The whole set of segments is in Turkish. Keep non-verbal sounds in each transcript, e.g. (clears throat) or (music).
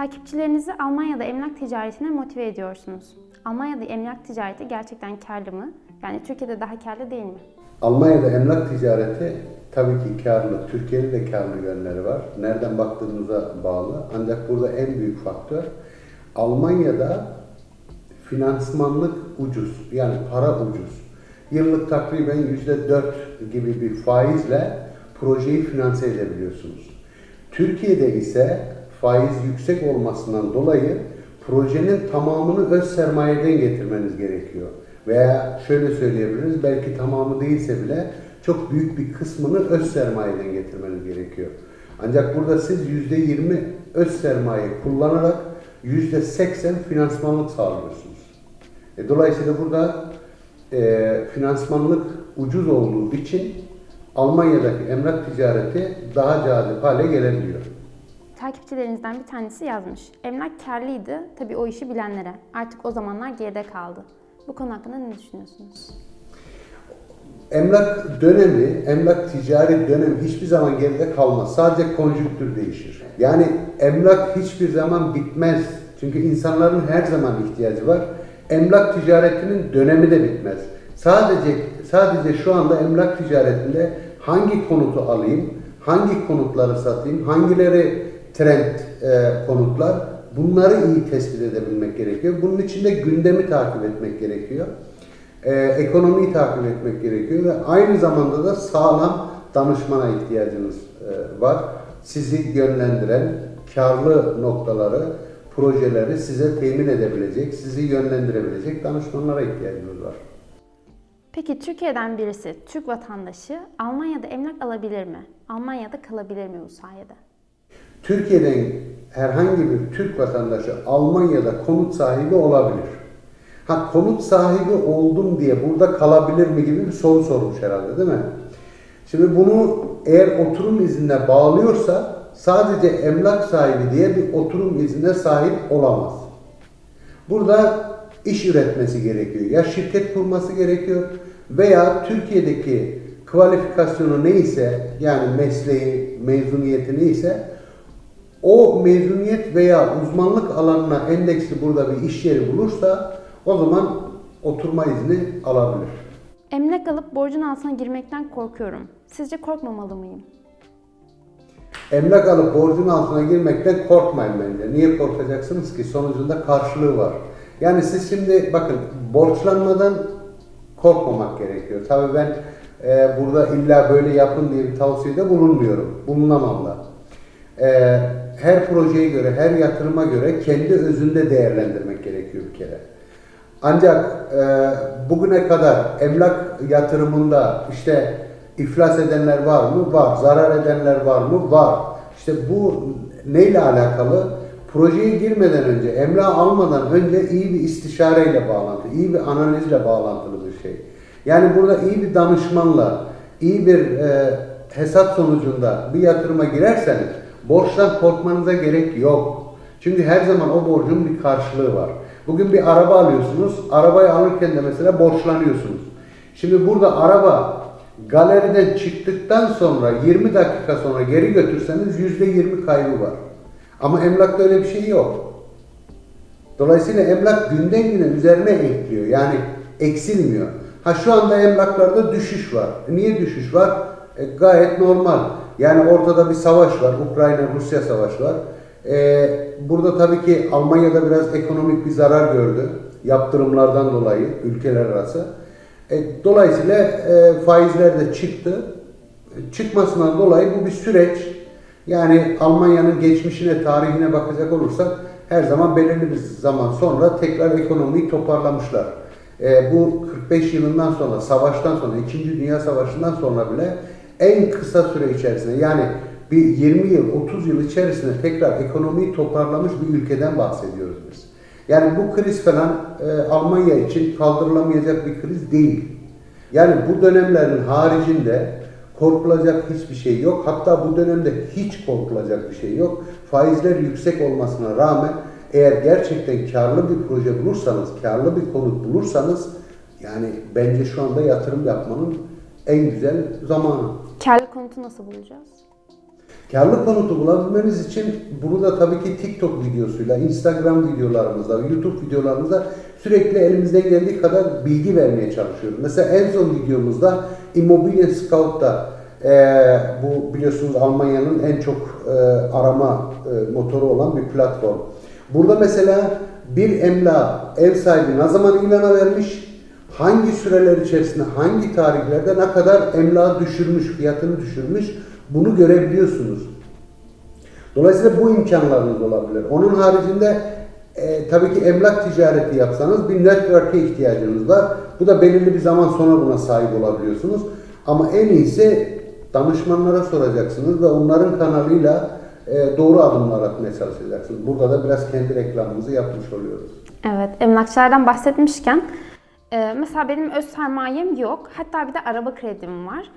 Takipçilerinizi Almanya'da emlak ticaretine motive ediyorsunuz. Almanya'da emlak ticareti gerçekten karlı mı? Yani Türkiye'de daha karlı değil mi? Almanya'da emlak ticareti tabii ki karlı. Türkiye'de de karlı yönleri var. Nereden baktığımıza bağlı. Ancak burada en büyük faktör Almanya'da finansmanlık ucuz. Yani para ucuz. Yıllık takriben %4 gibi bir faizle projeyi finanse edebiliyorsunuz. Türkiye'de ise faiz yüksek olmasından dolayı projenin tamamını öz sermayeden getirmeniz gerekiyor. Veya şöyle söyleyebiliriz, belki tamamı değilse bile çok büyük bir kısmını öz sermayeden getirmeniz gerekiyor. Ancak burada siz %20 öz sermaye kullanarak %80 finansmanlık sağlıyorsunuz. E, dolayısıyla burada e, finansmanlık ucuz olduğu için Almanya'daki emlak ticareti daha cazip hale gelebiliyor. Takipçilerinizden bir tanesi yazmış. Emlak karlıydı, tabii o işi bilenlere. Artık o zamanlar geride kaldı. Bu konu hakkında ne düşünüyorsunuz? Emlak dönemi, emlak ticari dönemi hiçbir zaman geride kalmaz. Sadece konjüktür değişir. Yani emlak hiçbir zaman bitmez. Çünkü insanların her zaman ihtiyacı var. Emlak ticaretinin dönemi de bitmez. Sadece sadece şu anda emlak ticaretinde hangi konutu alayım, hangi konutları satayım, hangileri trend e, konutlar bunları iyi tespit edebilmek gerekiyor. Bunun için de gündemi takip etmek gerekiyor. E, ekonomiyi takip etmek gerekiyor ve aynı zamanda da sağlam danışmana ihtiyacınız e, var. Sizi yönlendiren, karlı noktaları, projeleri size temin edebilecek, sizi yönlendirebilecek danışmanlara ihtiyacınız var. Peki Türkiye'den birisi, Türk vatandaşı Almanya'da emlak alabilir mi? Almanya'da kalabilir mi bu sayede? Türkiye'den herhangi bir Türk vatandaşı Almanya'da konut sahibi olabilir. Ha konut sahibi oldum diye burada kalabilir mi gibi bir soru sormuş herhalde değil mi? Şimdi bunu eğer oturum iznine bağlıyorsa sadece emlak sahibi diye bir oturum iznine sahip olamaz. Burada iş üretmesi gerekiyor. Ya şirket kurması gerekiyor veya Türkiye'deki kualifikasyonu neyse yani mesleği, mezuniyeti neyse o mezuniyet veya uzmanlık alanına endeksli burada bir iş yeri bulursa o zaman oturma izni alabilir. Emlak alıp borcun altına girmekten korkuyorum. Sizce korkmamalı mıyım? Emlak alıp borcun altına girmekten korkmayın bence. Niye korkacaksınız ki? Sonucunda karşılığı var. Yani siz şimdi bakın borçlanmadan korkmamak gerekiyor. Tabii ben e, burada illa böyle yapın diye bir tavsiyede bulunmuyorum. Bulunamam da. E, her projeye göre, her yatırıma göre kendi özünde değerlendirmek gerekiyor bir kere. Ancak e, bugüne kadar emlak yatırımında işte iflas edenler var mı? Var. Zarar edenler var mı? Var. İşte bu neyle alakalı? Projeye girmeden önce, emlak almadan önce iyi bir istişareyle bağlantılı, iyi bir analizle bağlantılı bir şey. Yani burada iyi bir danışmanla, iyi bir e, hesap sonucunda bir yatırıma girerseniz borçtan korkmanıza gerek yok. Çünkü her zaman o borcun bir karşılığı var. Bugün bir araba alıyorsunuz, arabayı alırken de mesela borçlanıyorsunuz. Şimdi burada araba galeriden çıktıktan sonra 20 dakika sonra geri götürseniz %20 kaybı var. Ama emlakta öyle bir şey yok. Dolayısıyla emlak günden güne üzerine ekliyor. Yani eksilmiyor. Ha şu anda emlaklarda düşüş var. Niye düşüş var? E, gayet normal. Yani ortada bir savaş var. Ukrayna-Rusya savaşı var. E, burada tabii ki Almanya'da biraz ekonomik bir zarar gördü. Yaptırımlardan dolayı ülkeler arası. E, dolayısıyla e, faizler de çıktı. E, çıkmasından dolayı bu bir süreç. Yani Almanya'nın geçmişine, tarihine bakacak olursak her zaman belirli bir zaman sonra tekrar ekonomiyi toparlamışlar. E, bu 45 yılından sonra, savaştan sonra, 2. Dünya Savaşı'ndan sonra bile en kısa süre içerisinde yani bir 20 yıl, 30 yıl içerisinde tekrar ekonomiyi toparlamış bir ülkeden bahsediyoruz biz. Yani bu kriz falan e, Almanya için kaldırılamayacak bir kriz değil. Yani bu dönemlerin haricinde korkulacak hiçbir şey yok. Hatta bu dönemde hiç korkulacak bir şey yok. Faizler yüksek olmasına rağmen eğer gerçekten karlı bir proje bulursanız, karlı bir konut bulursanız yani bence şu anda yatırım yapmanın en güzel zamanı. Konutu nasıl bulacağız? Karlı konutu bulabilmeniz için bunu da tabii ki TikTok videosuyla, Instagram videolarımızda, YouTube videolarımızda sürekli elimizden geldiği kadar bilgi vermeye çalışıyoruz. Mesela en son videomuzda Immobilien Scout'ta eee, bu biliyorsunuz Almanya'nın en çok eee, arama eee, motoru olan bir platform. Burada mesela bir emlak ev sahibi ne zaman ilana vermiş, hangi süreler içerisinde, hangi tarihlerde ne kadar emlağı düşürmüş, fiyatını düşürmüş bunu görebiliyorsunuz. Dolayısıyla bu imkanlarınız olabilir. Onun haricinde e, tabii ki emlak ticareti yapsanız bir network'e ihtiyacınız var. Bu da belirli bir zaman sonra buna sahip olabiliyorsunuz. Ama en iyisi danışmanlara soracaksınız ve onların kanalıyla e, doğru adımlar atmaya çalışacaksınız. Burada da biraz kendi reklamımızı yapmış oluyoruz. Evet, emlakçılardan bahsetmişken e, mesela benim öz sermayem yok. Hatta bir de araba kredim var.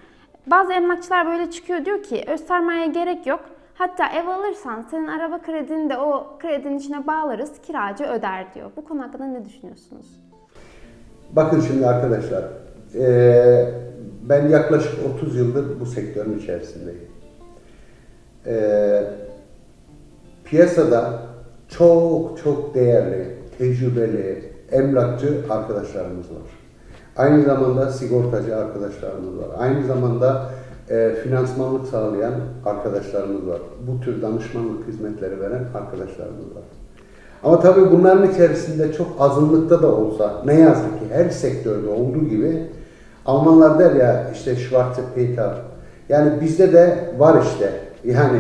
Bazı emlakçılar böyle çıkıyor diyor ki öz sermaye gerek yok. Hatta ev alırsan senin araba kredini de o kredinin içine bağlarız, kiracı öder diyor. Bu konu hakkında ne düşünüyorsunuz? Bakın şimdi arkadaşlar, eee, ben yaklaşık 30 yıldır bu sektörün içerisindeyim. Eee, piyasada çok çok değerli, tecrübeli emlakçı arkadaşlarımız var. Aynı zamanda sigortacı arkadaşlarımız var. Aynı zamanda eee, finansmanlık sağlayan arkadaşlarımız var. Bu tür danışmanlık hizmetleri veren arkadaşlarımız var. Ama tabii bunların içerisinde çok azınlıkta da olsa ne yazık ki her sektörde olduğu gibi Almanlar der ya işte Schwarze Peter. Yani bizde de var işte. Yani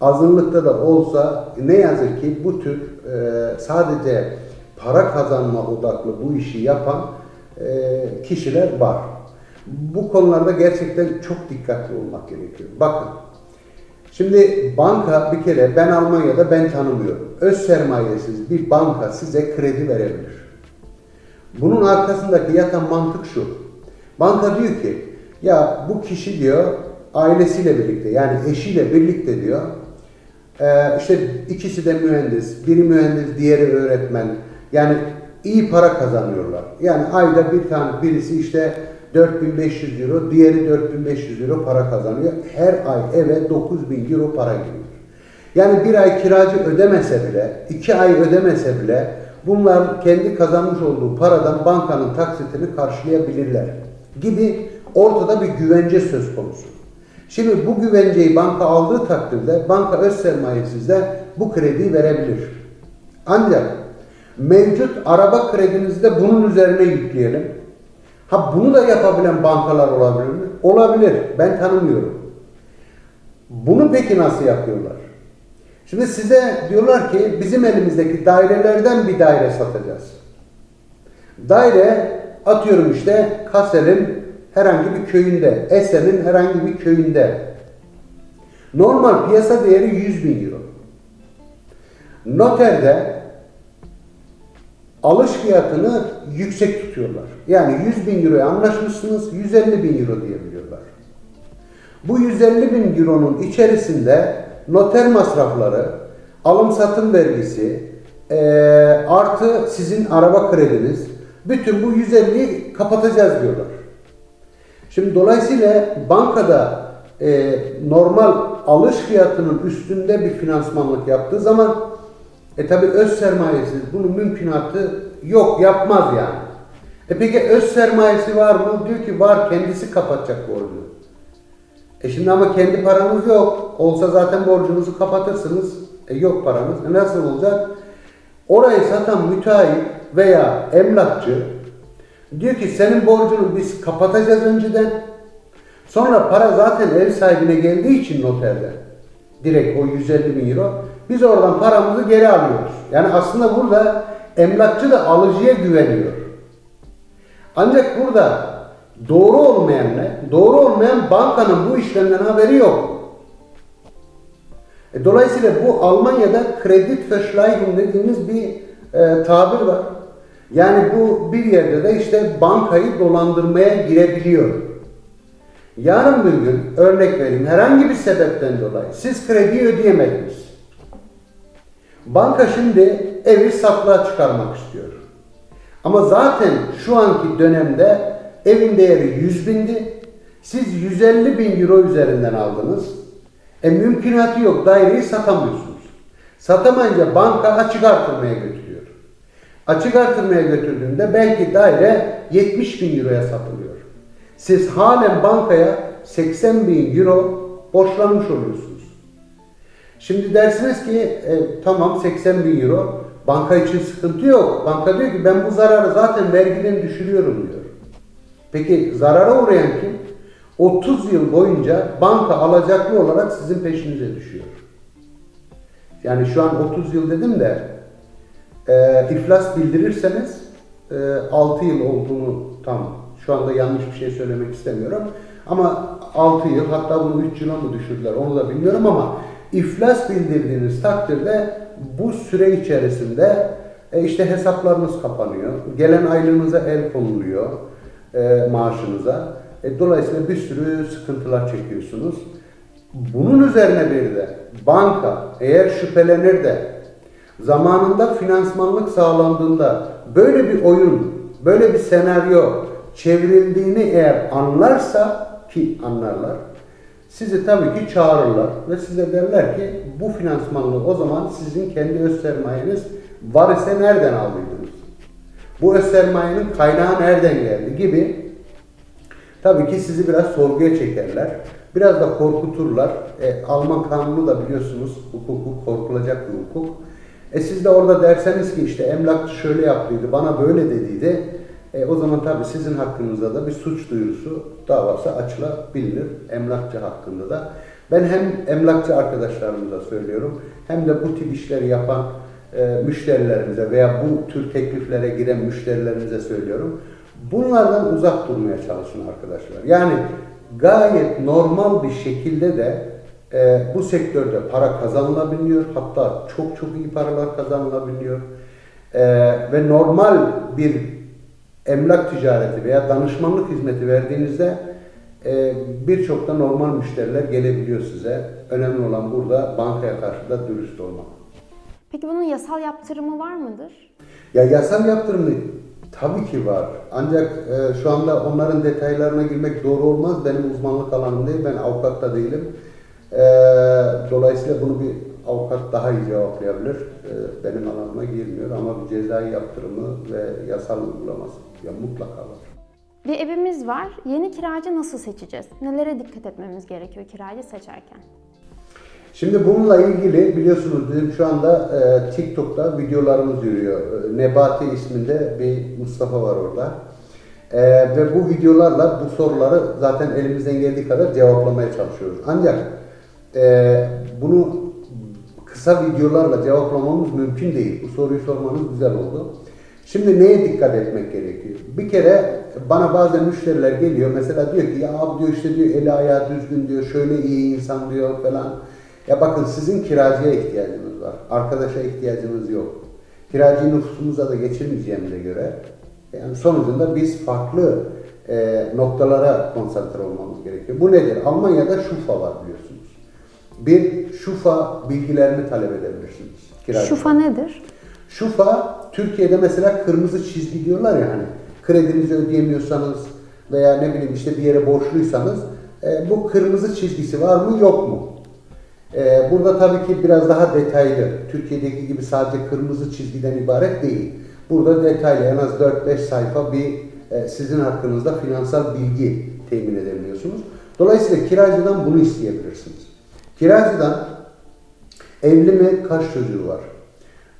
azınlıkta da olsa ne yazık ki bu tür e, sadece para kazanma odaklı bu işi yapan e, kişiler var. Bu konularda gerçekten çok dikkatli olmak gerekiyor. Bakın Şimdi banka bir kere ben Almanya'da ben tanımıyorum. Öz sermayesiz bir banka size kredi verebilir. Bunun arkasındaki yatan mantık şu. Banka diyor ki ya bu kişi diyor ailesiyle birlikte yani eşiyle birlikte diyor e, işte ikisi de mühendis, biri mühendis, diğeri öğretmen. Yani iyi para kazanıyorlar. Yani ayda bir tane birisi işte 4500 euro, diğeri 4500 euro para kazanıyor. Her ay eve 9000 euro para giriyor. Yani bir ay kiracı ödemese bile, iki ay ödemese bile bunlar kendi kazanmış olduğu paradan bankanın taksitini karşılayabilirler gibi ortada bir güvence söz konusu. Şimdi bu güvenceyi banka aldığı takdirde banka öz sermayesizde bu krediyi verebilir. Ancak mevcut araba kredinizi de bunun üzerine yükleyelim. Ha bunu da yapabilen bankalar olabilir mi? Olabilir. Ben tanımıyorum. Bunu peki nasıl yapıyorlar? Şimdi size diyorlar ki bizim elimizdeki dairelerden bir daire satacağız. Daire atıyorum işte Kassel'in herhangi bir köyünde, Essen'in herhangi bir köyünde. Normal piyasa değeri 100 bin euro. Noterde alış fiyatını yüksek tutuyorlar. Yani 100 bin euroya anlaşmışsınız, 150 bin euro diyebiliyorlar. Bu 150 bin euronun içerisinde noter masrafları, alım satım vergisi, eee, artı sizin araba krediniz, bütün bu 150'yi kapatacağız diyorlar. Şimdi dolayısıyla bankada e, normal alış fiyatının üstünde bir finansmanlık yaptığı zaman e tabi öz sermayesiz bunun mümkünatı yok yapmaz yani. E peki öz sermayesi var mı? Diyor ki var kendisi kapatacak borcunu. E şimdi ama kendi paranız yok. Olsa zaten borcunuzu kapatırsınız. E yok paranız. E nasıl olacak? Orayı satan müteahhit veya emlakçı diyor ki senin borcunu biz kapatacağız önceden. Sonra para zaten ev sahibine geldiği için noterde. Direkt o 150 bin euro. Biz oradan paramızı geri alıyoruz. Yani aslında burada emlakçı da alıcıya güveniyor. Ancak burada doğru olmayan ne? Doğru olmayan bankanın bu işlemden haberi yok. E, Dolayısıyla bu Almanya'da Kreditverschleichung dediğimiz bir e, tabir var. Yani bu bir yerde de işte bankayı dolandırmaya girebiliyor. Yarın bir gün örnek vereyim herhangi bir sebepten dolayı siz krediyi ödeyemediniz. Banka şimdi evi satlığa çıkarmak istiyor. Ama zaten şu anki dönemde evin değeri 100 bindi. Siz 150 bin euro üzerinden aldınız. E mümkünatı yok. Daireyi satamıyorsunuz. Satamayınca banka açık artırmaya götürüyor. Açık artırmaya götürdüğünde belki daire 70 bin euroya satılıyor. Siz halen bankaya 80 bin euro borçlanmış oluyorsunuz. Şimdi dersiniz ki e, tamam 80 bin euro banka için sıkıntı yok. Banka diyor ki ben bu zararı zaten vergiden düşürüyorum diyor. Peki zarara uğrayan kim? 30 yıl boyunca banka alacaklı olarak sizin peşinize düşüyor. Yani şu an 30 yıl dedim de e, iflas bildirirseniz e, 6 yıl olduğunu tam şu anda yanlış bir şey söylemek istemiyorum. Ama 6 yıl hatta bunu 3 yıla mı düşürdüler onu da bilmiyorum ama iflas bildirdiğiniz takdirde bu süre içerisinde e, işte hesaplarınız kapanıyor. Gelen aylığınıza el konuluyor e, maaşınıza. E, dolayısıyla bir sürü sıkıntılar çekiyorsunuz. Bunun üzerine bir de banka eğer şüphelenir de zamanında finansmanlık sağlandığında böyle bir oyun, böyle bir senaryo çevrildiğini eğer anlarsa ki anlarlar, sizi tabii ki çağırırlar ve size derler ki bu finansmanlığı o zaman sizin kendi öz sermayeniz var ise nereden aldıydınız? Bu öz sermayenin kaynağı nereden geldi gibi Tabii ki sizi biraz sorguya çekerler. Biraz da korkuturlar. E, Alman kanunu da biliyorsunuz hukuku korkulacak bir hukuk. E siz de orada derseniz ki işte emlakçı şöyle yaptıydı, bana böyle dediydi. E, o zaman tabii sizin hakkınızda da bir suç duyurusu davası açılabilir emlakçı hakkında da. Ben hem emlakçı arkadaşlarımıza söylüyorum hem de bu tip işleri yapan e, müşterilerimize veya bu tür tekliflere giren müşterilerimize söylüyorum. Bunlardan uzak durmaya çalışın arkadaşlar. Yani gayet normal bir şekilde de e, bu sektörde para kazanılabiliyor. Hatta çok çok iyi paralar kazanılabiliyor. E, ve normal bir emlak ticareti veya danışmanlık hizmeti verdiğinizde e, birçok da normal müşteriler gelebiliyor size. Önemli olan burada bankaya karşı da dürüst olmak. Peki bunun yasal yaptırımı var mıdır? Ya yasal yaptırımı tabii ki var. Ancak e, şu anda onların detaylarına girmek doğru olmaz. Benim uzmanlık alanım değil. Ben avukat da değilim. E, dolayısıyla bunu bir avukat daha iyi cevaplayabilir. E, benim alanıma girmiyor ama bir cezai yaptırımı ve yasal uygulaması ya mutlaka var. Bir evimiz var. Yeni kiracı nasıl seçeceğiz? Nelere dikkat etmemiz gerekiyor kiracı seçerken? Şimdi bununla ilgili biliyorsunuz bizim şu anda e, TikTok'ta videolarımız yürüyor. E, Nebati isminde bir Mustafa var orada. E, ve bu videolarla bu soruları zaten elimizden geldiği kadar cevaplamaya çalışıyoruz. Ancak e, bunu kısa videolarla cevaplamamız mümkün değil. Bu soruyu sormanız güzel oldu. Şimdi neye dikkat etmek gerekiyor? Bir kere bana bazen müşteriler geliyor mesela diyor ki ya abi diyor işte diyor eli ayağı düzgün diyor şöyle iyi insan diyor falan. Ya bakın sizin kiracıya ihtiyacınız var. Arkadaşa ihtiyacınız yok. Kiracıyı nüfusumuza da geçirmeyeceğimize göre yani sonucunda biz farklı e, noktalara konsantre olmamız gerekiyor. Bu nedir? Almanya'da şufa var biliyorsunuz. Bir şufa bilgilerini talep edebilirsiniz. kiracıdan. Şufa nedir? Şufa Türkiye'de mesela kırmızı çizgi diyorlar ya hani kredinizi ödeyemiyorsanız veya ne bileyim işte bir yere borçluysanız e, bu kırmızı çizgisi var mı yok mu? E, burada tabii ki biraz daha detaylı. Türkiye'deki gibi sadece kırmızı çizgiden ibaret değil. Burada detaylı en az 4-5 sayfa bir e, sizin hakkınızda finansal bilgi temin edebiliyorsunuz. Dolayısıyla kiracıdan bunu isteyebilirsiniz. Kiracıdan evli mi, kaç çocuğu var?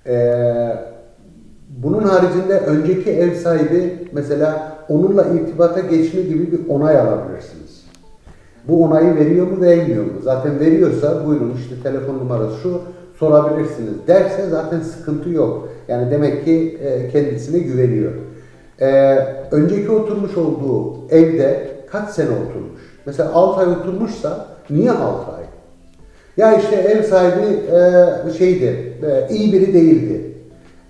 Ee, bunun haricinde önceki ev sahibi mesela onunla irtibata geçme gibi bir onay alabilirsiniz. Bu onayı veriyor mu vermiyor mu? Zaten veriyorsa buyurun işte telefon numarası şu sorabilirsiniz derse zaten sıkıntı yok. Yani demek ki e, kendisine güveniyor. Ee, önceki oturmuş olduğu evde kaç sene oturmuş? Mesela 6 ay oturmuşsa niye 6 ay? Ya işte ev sahibi e, şeydi, e, iyi biri değildi.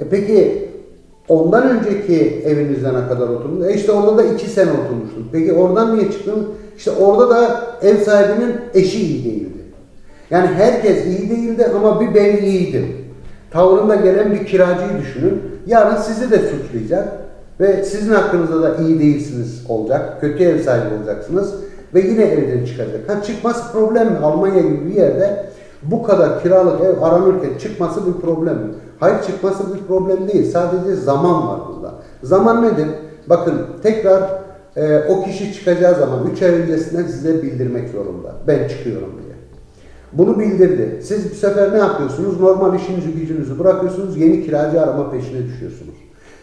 E peki ondan önceki evinizde ne kadar oturdunuz? E işte orada da iki sene oturmuştum. Peki oradan niye çıktın? İşte orada da ev sahibinin eşi iyi değildi. Yani herkes iyi değildi ama bir ben iyiydim. Tavrında gelen bir kiracıyı düşünün. Yarın sizi de suçlayacak ve sizin hakkınızda da iyi değilsiniz olacak. Kötü ev sahibi olacaksınız. Ve yine evden çıkacak. Ha çıkması problem mi? Almanya gibi bir yerde bu kadar kiralık ev aranırken çıkması bir problem mi? Hayır çıkması bir problem değil. Sadece zaman var burada. Zaman nedir? Bakın tekrar e, o kişi çıkacağı zaman 3 ay öncesinden size bildirmek zorunda. Ben çıkıyorum diye. Bunu bildirdi. Siz bu sefer ne yapıyorsunuz? Normal işinizi gücünüzü bırakıyorsunuz. Yeni kiracı arama peşine düşüyorsunuz.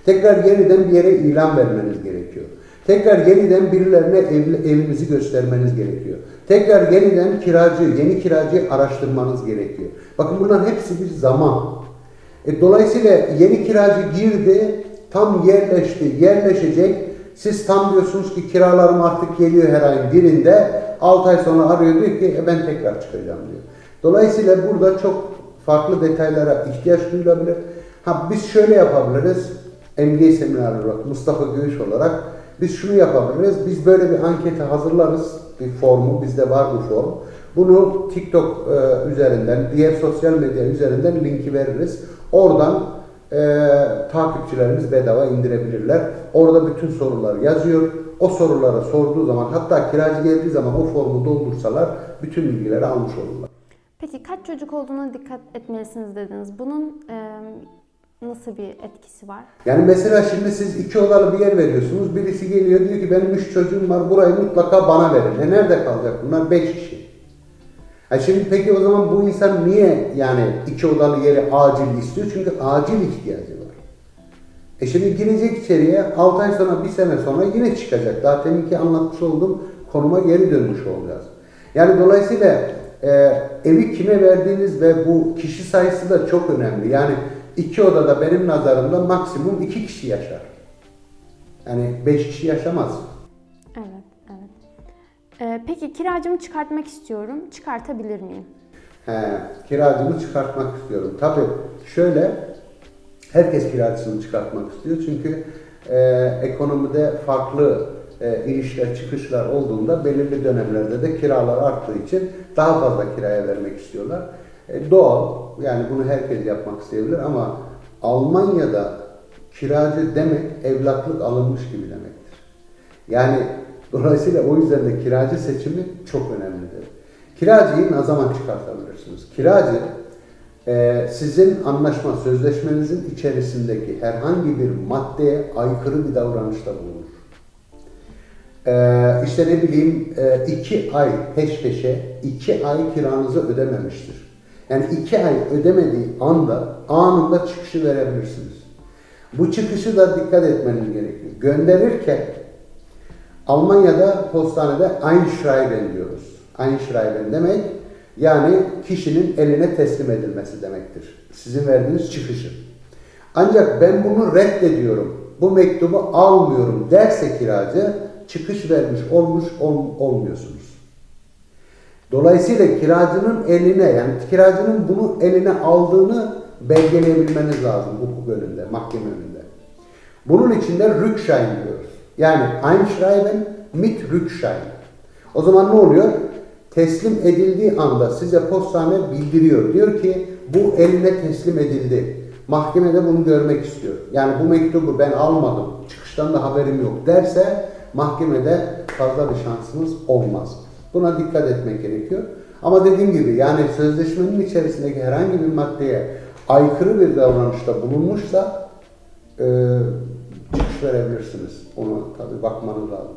Tekrar yeniden bir yere ilan vermeniz gerekiyor. Tekrar yeniden birilerine ev, evinizi göstermeniz gerekiyor. Tekrar yeniden kiracı, yeni kiracıyı araştırmanız gerekiyor. Bakın bunların hepsi bir zaman. E, dolayısıyla yeni kiracı girdi, tam yerleşti, yerleşecek. Siz tam diyorsunuz ki kiralarım artık geliyor her ayın birinde. 6 ay sonra arıyor diyor ki "E, ben tekrar çıkacağım diyor. Dolayısıyla burada çok farklı detaylara ihtiyaç duyulabilir. Ha biz şöyle yapabiliriz. MG seminerleri olarak, Mustafa Göğüş olarak biz şunu yapabiliriz. Biz böyle bir anketi hazırlarız. Bir formu, bizde var bu form. Bunu TikTok e, üzerinden, diğer sosyal medya üzerinden linki veririz. Oradan e, takipçilerimiz bedava indirebilirler. Orada bütün sorular yazıyor. O sorulara sorduğu zaman hatta kiracı geldiği zaman o formu doldursalar bütün bilgileri almış olurlar. Peki kaç çocuk olduğuna dikkat etmelisiniz dediniz. Bunun e, nasıl bir etkisi var? Yani mesela şimdi siz iki odalı bir yer veriyorsunuz. Birisi geliyor diyor ki benim üç çocuğum var burayı mutlaka bana verin. E nerede kalacak bunlar? Beş kişi. Ha şimdi peki o zaman bu insan niye yani iki odalı yeri acil istiyor? Çünkü acil ihtiyacı var. E şimdi girecek içeriye 6 ay sonra bir sene sonra yine çıkacak. Daha teminki anlatmış olduğum konuma geri dönmüş olacağız. Yani dolayısıyla e, evi kime verdiğiniz ve bu kişi sayısı da çok önemli. Yani iki odada benim nazarımda maksimum iki kişi yaşar. Yani beş kişi yaşamaz. Evet, evet. E, peki kiracımı çıkartmak istiyorum. Çıkartabilir miyim? He, kiracımı çıkartmak istiyorum. Tabii şöyle, herkes kiracısını çıkartmak istiyor. Çünkü e, ekonomide farklı e, inişler çıkışlar olduğunda belirli dönemlerde de kiralar arttığı için daha fazla kiraya vermek istiyorlar. E, doğal, yani bunu herkes yapmak isteyebilir ama Almanya'da kiracı demek evlatlık alınmış gibi demektir. Yani dolayısıyla o yüzden de kiracı seçimi çok önemlidir. Kiracıyı ne zaman çıkartabilirsiniz? Kiracı e, sizin anlaşma sözleşmenizin içerisindeki herhangi bir maddeye aykırı bir davranışta bulunur. E, işte ne bileyim e, iki ay peş peşe iki ay kiranızı ödememiştir. Yani iki ay ödemediği anda anında çıkışı verebilirsiniz. Bu çıkışı da dikkat etmeniz gerekiyor. Gönderirken Almanya'da postanede Einschreiben diyoruz. Einschreiben demek yani kişinin eline teslim edilmesi demektir. Sizin verdiğiniz çıkışı. Ancak ben bunu reddediyorum, bu mektubu almıyorum derse kiracı çıkış vermiş olmuş ol, olmuyorsunuz. Dolayısıyla kiracının eline yani kiracının bunu eline aldığını belgeleyebilmeniz lazım hukuk önünde, mahkeme önünde. Bunun için de Rückschein diyoruz. Yani Einschreiben mit Rückschein. O zaman ne oluyor? Teslim edildiği anda size postane bildiriyor. Diyor ki bu eline teslim edildi. Mahkemede bunu görmek istiyor. Yani bu mektubu ben almadım, çıkıştan da haberim yok derse mahkemede fazla bir şansınız olmaz. Buna dikkat etmek gerekiyor. Ama dediğim gibi yani sözleşmenin içerisindeki herhangi bir maddeye aykırı bir davranışta bulunmuşsa e, çıkış verebilirsiniz. Ona tabii bakmanız lazım.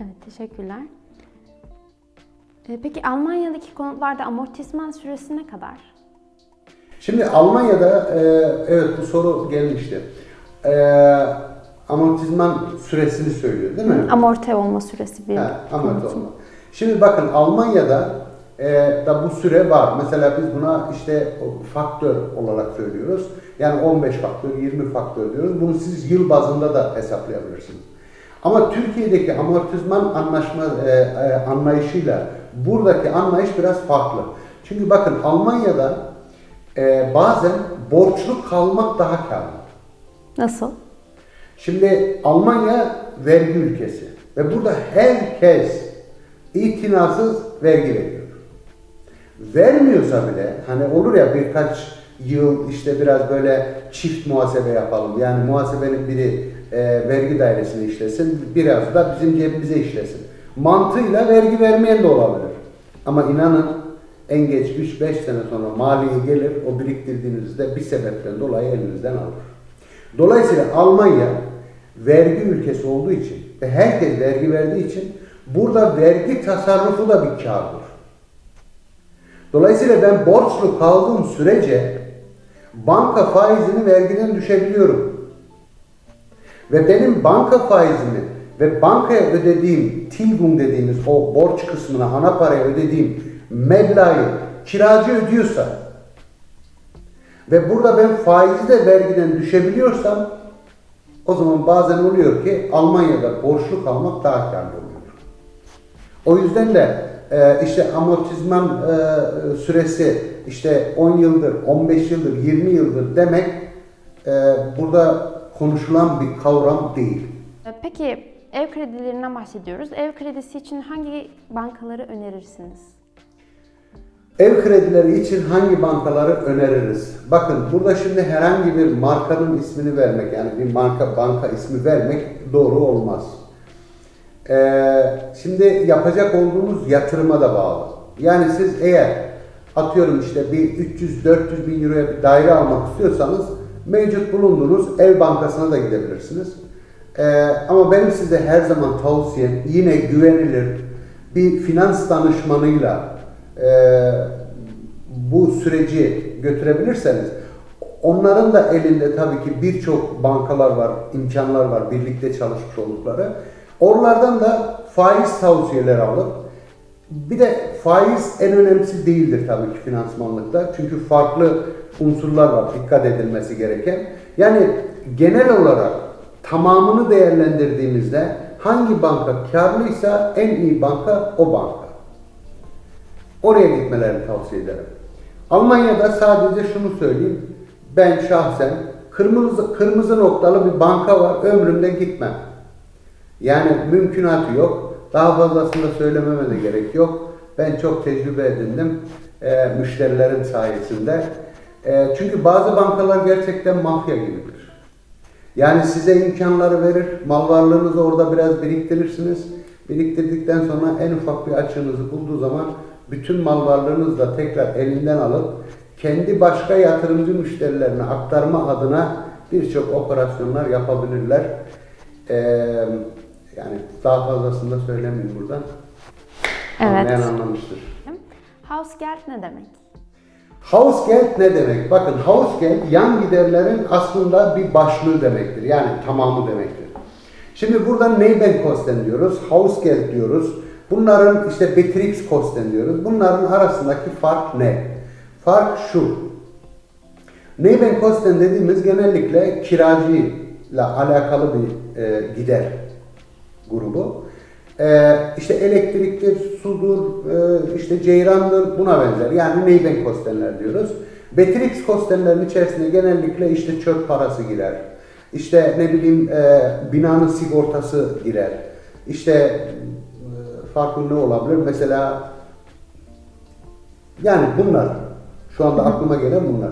Evet, teşekkürler. E, peki Almanya'daki konutlarda amortisman süresi ne kadar? Şimdi Almanya'da e, evet bu soru gelmişti. E, amortizman süresini söylüyor değil mi? Amorti olma süresi bir Ha, amorti konutun. olma. Şimdi bakın Almanya'da e, da bu süre var. Mesela biz buna işte faktör olarak söylüyoruz. Yani 15 faktör, 20 faktör diyoruz. Bunu siz yıl bazında da hesaplayabilirsiniz. Ama Türkiye'deki amortizman anlaşma e, e, anlayışıyla buradaki anlayış biraz farklı. Çünkü bakın Almanya'da e, bazen borçlu kalmak daha karlı. Nasıl? Şimdi Almanya vergi ülkesi ve burada herkes itinasız vergi veriyor. Vermiyorsa bile hani olur ya birkaç yıl işte biraz böyle çift muhasebe yapalım. Yani muhasebenin biri e, vergi dairesine işlesin, biraz da bizim cebimize işlesin. mantığıyla vergi vermeyen de olabilir. Ama inanın en geç 3-5 sene sonra maliye gelir, o biriktirdiğinizde bir sebepten dolayı elinizden alır. Dolayısıyla Almanya vergi ülkesi olduğu için ve herkes vergi verdiği için burada vergi tasarrufu da bir kârdır. Dolayısıyla ben borçlu kaldığım sürece banka faizini vergiden düşebiliyorum. Ve benim banka faizimi ve bankaya ödediğim tilgung dediğimiz o borç kısmına ana paraya ödediğim meblağı kiracı ödüyorsa ve burada ben faizi de vergiden düşebiliyorsam o zaman bazen oluyor ki Almanya'da borçlu kalmak daha karlı. O yüzden de e, işte amortizman e, süresi işte 10 yıldır, 15 yıldır, 20 yıldır demek e, burada konuşulan bir kavram değil. E, Peki ev kredilerinden bahsediyoruz. Ev kredisi için hangi bankaları önerirsiniz? Ev kredileri için hangi bankaları öneririz? Bakın burada şimdi herhangi bir markanın ismini vermek yani bir marka banka ismi vermek doğru olmaz. Ee, şimdi yapacak olduğunuz yatırıma da bağlı. Yani siz eğer atıyorum işte bir 300-400 bin euroya bir daire almak istiyorsanız mevcut bulunduğunuz ev bankasına da gidebilirsiniz. Ee, ama benim size her zaman tavsiyem yine güvenilir bir finans danışmanıyla e, bu süreci götürebilirseniz onların da elinde tabii ki birçok bankalar var, imkanlar var birlikte çalışmış oldukları. Oralardan da faiz tavsiyeleri alıp bir de faiz en önemlisi değildir tabii ki finansmanlıkta. Çünkü farklı unsurlar var dikkat edilmesi gereken. Yani genel olarak tamamını değerlendirdiğimizde hangi banka karlıysa en iyi banka o banka. Oraya gitmelerini tavsiye ederim. Almanya'da sadece şunu söyleyeyim. Ben şahsen kırmızı kırmızı noktalı bir banka var. Ömrümde gitmem. Yani mümkünatı yok. Daha fazlasını da söylememe de gerek yok. Ben çok tecrübe edindim e, müşterilerin sayesinde. E, çünkü bazı bankalar gerçekten mafya gibidir. Yani size imkanları verir, mal varlığınızı orada biraz biriktirirsiniz. Biriktirdikten sonra en ufak bir açığınızı bulduğu zaman bütün mal varlığınızı da tekrar elinden alıp kendi başka yatırımcı müşterilerine aktarma adına birçok operasyonlar yapabilirler. Ee, yani daha fazlasını da söylemeyeyim buradan. Evet. Anlayan anlamıştır. Hausgeld ne demek? Hausgeld ne demek? Bakın Hausgeld yan giderlerin aslında bir başlığı demektir. Yani tamamı demektir. Şimdi burada Nebenkosten diyoruz, Hausgeld diyoruz. Bunların işte Betriebskosten diyoruz. Bunların arasındaki fark ne? Fark şu. Nebenkosten dediğimiz genellikle kiracıyla alakalı bir e, gider grubu. E, işte elektriktir, sudur, e, işte ceyrandır buna benzer. Yani Nebenkostenler diyoruz. Betriebskostenlerin içerisinde genellikle işte çöp parası girer. İşte ne bileyim e, binanın sigortası girer. İşte e, farklı ne olabilir? Mesela yani bunlar. Şu anda aklıma gelen bunlar.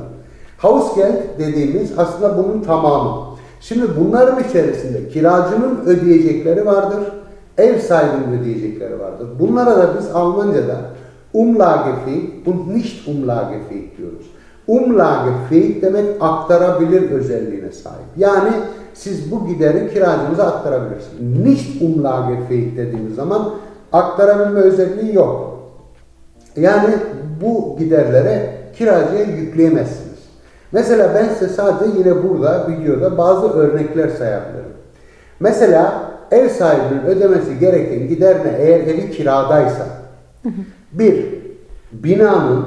Hausgeld dediğimiz aslında bunun tamamı. Şimdi bunların içerisinde kiracının ödeyecekleri vardır, ev sahibinin ödeyecekleri vardır. Bunlara da biz Almanca'da umlagefähig und nicht umlagefähig diyoruz. Umlagefähig demek aktarabilir özelliğine sahip. Yani siz bu gideri kiracınıza aktarabilirsiniz. Nicht umlagefähig dediğimiz zaman aktarabilme özelliği yok. Yani bu giderlere kiracıya yükleyemezsiniz. Mesela ben size sadece yine burada videoda bazı örnekler sayabilirim. Mesela ev sahibinin ödemesi gereken gider ne eğer evi kiradaysa? Bir, binanın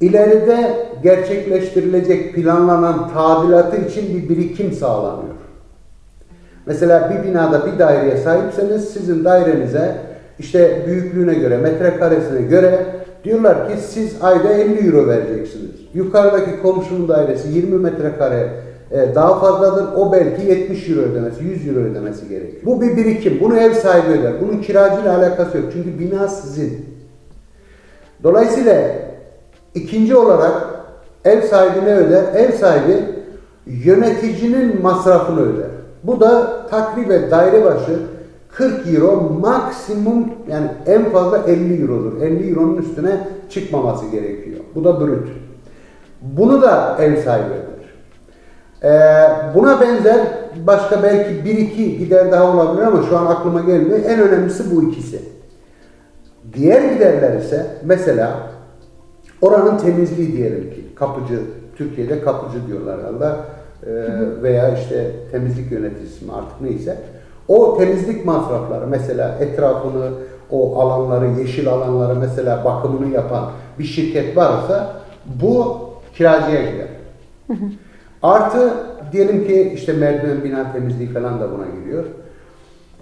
ileride gerçekleştirilecek planlanan tadilatı için bir birikim sağlanıyor. Mesela bir binada bir daireye sahipseniz sizin dairenize işte büyüklüğüne göre, metrekaresine göre diyorlar ki siz ayda 50 euro vereceksiniz. Yukarıdaki komşunun dairesi 20 metrekare e, daha fazladır. O belki 70 euro ödemesi, 100 euro ödemesi gerekiyor. Bu bir birikim. Bunu ev sahibi öder. Bunun kiracıyla alakası yok. Çünkü bina sizin. Dolayısıyla ikinci olarak ev sahibi ne öder? Ev sahibi yöneticinin masrafını öder. Bu da takriben daire başı 40 euro maksimum yani en fazla 50 eurodur. 50 euronun üstüne çıkmaması gerekiyor. Bu da brüt. Bunu da ev sahibi öder. Ee, buna benzer başka belki bir iki gider daha olabilir ama şu an aklıma gelmiyor. En önemlisi bu ikisi. Diğer giderler ise mesela oranın temizliği diyelim ki kapıcı, Türkiye'de kapıcı diyorlar herhalde Ee, veya işte temizlik yöneticisi mi artık neyse. O temizlik masrafları mesela etrafını, o alanları, yeşil alanları mesela bakımını yapan bir şirket varsa bu kiracıya gider. Artı diyelim ki işte merdiven bina temizliği falan da buna giriyor.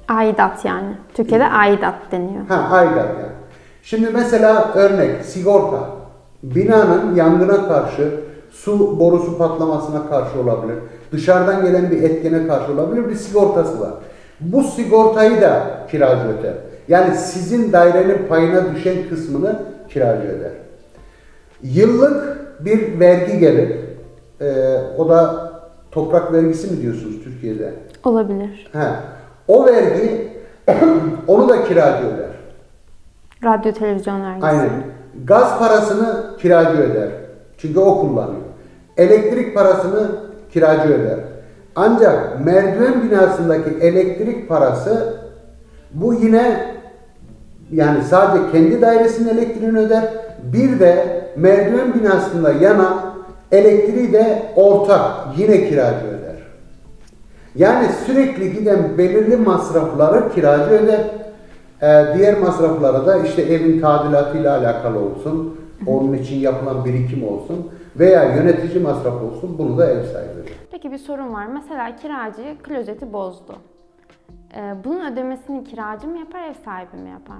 Aidat yani. Türkiye'de aidat deniyor. Ha aidat yani. Şimdi mesela örnek sigorta. Binanın yangına karşı, su borusu patlamasına karşı olabilir. Dışarıdan gelen bir etkene karşı olabilir bir sigortası var. Bu sigortayı da kiracı öder. Yani sizin dairenin payına düşen kısmını kiracı öder. Yıllık bir vergi gelir. Ee, o da toprak vergisi mi diyorsunuz Türkiye'de? Olabilir. He. O vergi (clears throat) onu da kiracı öder. Radyo televizyon vergisi. Aynen. Gaz parasını kiracı öder. Çünkü o kullanıyor. Elektrik parasını kiracı öder. Ancak merdiven binasındaki elektrik parası bu yine yani sadece kendi dairesinin elektriğini öder. Bir de merdiven binasında yanan elektriği de ortak yine kiracı öder. Yani sürekli giden belirli masrafları kiracı öder. Ee, diğer masraflara da işte evin tadilatıyla alakalı olsun, onun için yapılan birikim olsun veya yönetici masrafı olsun bunu da ev sahibi öder. Peki bir sorun var. Mesela kiracı klozeti bozdu. Ee, bunun ödemesini kiracı mı yapar, ev sahibi mi yapar?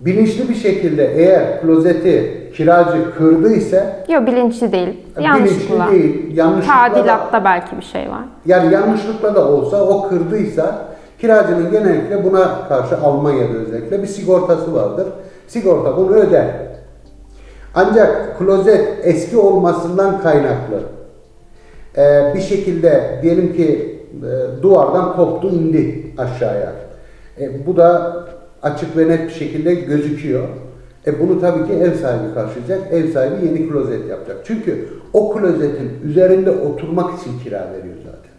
Bilinçli bir şekilde eğer klozeti kiracı kırdıysa Yok bilinçli değil. bilinçli Yanlışlıkla. değil, yanlışlıkla da- Tadilatta belki bir şey var. Yani yanlışlıkla da olsa o kırdıysa kiracının genellikle buna karşı Almanya'da özellikle bir sigortası vardır. Sigorta bunu öder. Ancak klozet eski olmasından kaynaklı e, bir şekilde diyelim ki e, duvardan koptu indi aşağıya. E, bu da açık ve net bir şekilde gözüküyor. E bunu tabii ki ev sahibi karşılayacak. Ev sahibi yeni klozet yapacak. Çünkü o klozetin üzerinde oturmak için kira veriyor zaten.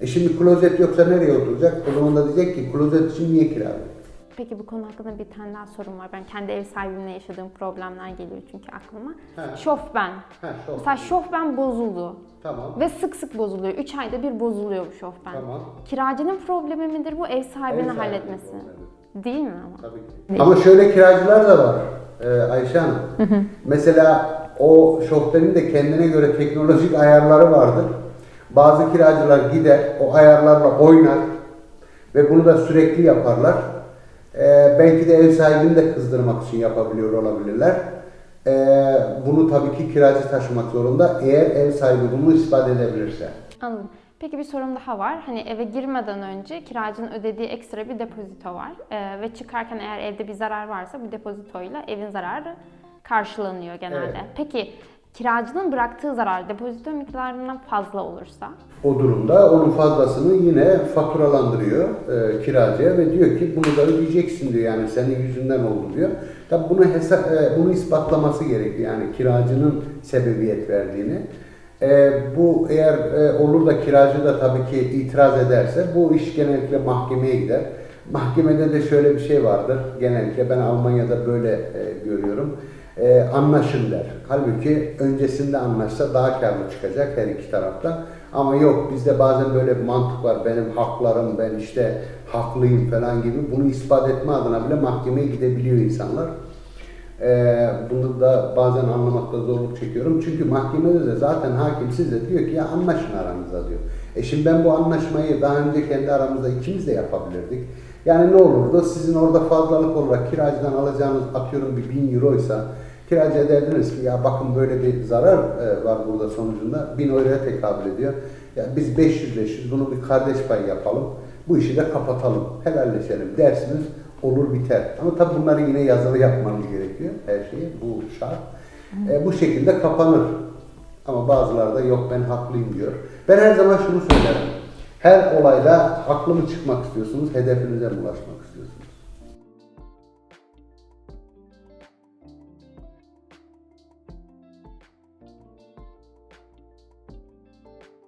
E şimdi klozet yoksa nereye oturacak? O zaman da diyecek ki klozet için niye kira veriyor? Peki bu konu hakkında bir tane daha sorum var. Ben kendi ev sahibimle yaşadığım problemler geliyor çünkü aklıma. He. Şofben. Ha, şofben. Mesela şofben bozuldu. Tamam. Ve sık sık bozuluyor. 3 ayda bir bozuluyor bu şofben. Tamam. Kiracının problemi midir bu ev sahibinin Ev halletmesi? problemi. Değil mi ama? Tabii ki. Ama şöyle kiracılar da var e, Ayşe Hanım. Mesela o şoförün de kendine göre teknolojik ayarları vardır. Bazı kiracılar gider, o ayarlarla oynar ve bunu da sürekli yaparlar. E, belki de ev sahibini de kızdırmak için yapabiliyor olabilirler. E, bunu tabii ki kiracı taşımak zorunda eğer ev sahibi bunu ispat edebilirse. Anladım. Peki bir sorum daha var. Hani eve girmeden önce kiracının ödediği ekstra bir depozito var. Ee, ve çıkarken eğer evde bir zarar varsa bu depozitoyla evin zararı karşılanıyor genelde. Evet. Peki kiracının bıraktığı zarar depozito miktarından fazla olursa? O durumda onun fazlasını yine faturalandırıyor e, kiracıya ve diyor ki bunu da ödeyeceksin diyor yani senin yüzünden oldu diyor. Tabi bunu hesap, e, bunu ispatlaması gerekiyor yani kiracının sebebiyet verdiğini. E, bu eğer e, olur da kiracı da tabii ki itiraz ederse bu iş genellikle mahkemeye gider. Mahkemede de şöyle bir şey vardır. Genellikle ben Almanya'da böyle e, görüyorum. E, anlaşın der. Halbuki öncesinde anlaşsa daha karlı çıkacak her iki tarafta. Ama yok bizde bazen böyle bir mantık var. Benim haklarım, ben işte haklıyım falan gibi. Bunu ispat etme adına bile mahkemeye gidebiliyor insanlar. Ee, bunu da bazen anlamakta zorluk çekiyorum. Çünkü mahkemede de zaten hakim size diyor ki ya anlaşın aranızda diyor. E şimdi ben bu anlaşmayı daha önce kendi aramızda ikimiz de yapabilirdik. Yani ne olurdu? Sizin orada fazlalık olarak kiracıdan alacağınız atıyorum bir bin euroysa kiracıya derdiniz ki ya bakın böyle bir zarar e, var burada sonucunda bin euroya tekabül ediyor. Ya biz 500-500 bunu bir kardeş pay yapalım. Bu işi de kapatalım. Helalleşelim dersiniz olur biter. Ama tabii bunları yine yazılı yapmanız gerekiyor. Her şeyi bu şart. E, bu şekilde kapanır. Ama bazıları da yok ben haklıyım diyor. Ben her zaman şunu söylerim. Her olayda haklı mı çıkmak istiyorsunuz, hedefinize mi ulaşmak?